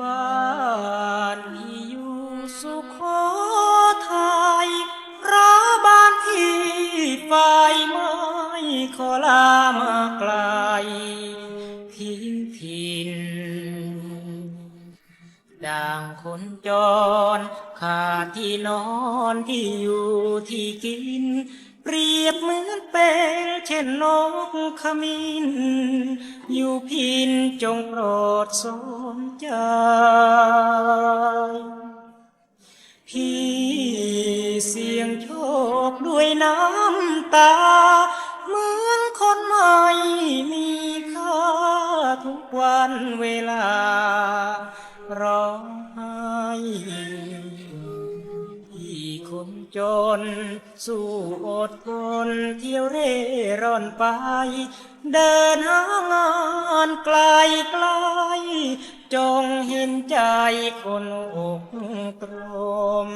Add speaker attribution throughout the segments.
Speaker 1: บ้านที่อยู่สุโขทัยระบ้านที่ไฟไหม้ขอลามาไกลทิ้งถิ่นดังคนจร ขาดที่นอนที่อยู่ที่กิน เปรียบเหมือนเป็นเช่นนกขมิ้น อยู่พินจงโปรดสนใจ พี่เสียงโชคด้วยน้ำตา เหมือนคนไม่มีค่าทุกวันเวลาร้อง คนจน สู้อดทนเที่ยวเร่ร่อนไป เดินหางานไกลไกล จงเห็นใจคนอกตรม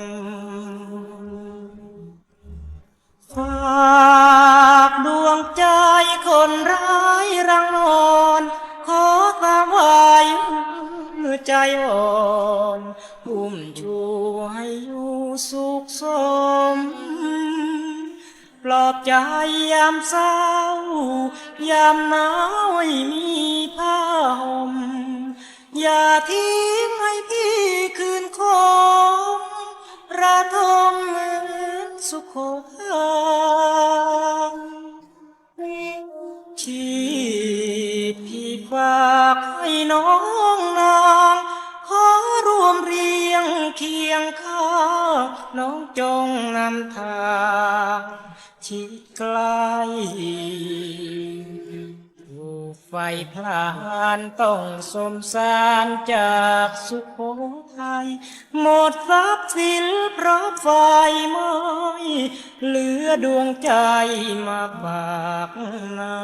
Speaker 1: ฝา ใจอ่อนอุ้มชูให้อยู่สุขสม ปลอบใจยามเศร้ายามหนาวไม่มีผ้าห่มอย่าทิ้งให้พี่คืนคงระทมเหมือนสุขทัยชีพพี่ฝากให้น้องนาง เคียงข้างน้องจงนำทางชิดไกลถูกไฟพลานต้องสมสารจากสุโขทัยหมดทรัพย์สินเพราะไฟไหม้เหลือดวงใจมาฝากนา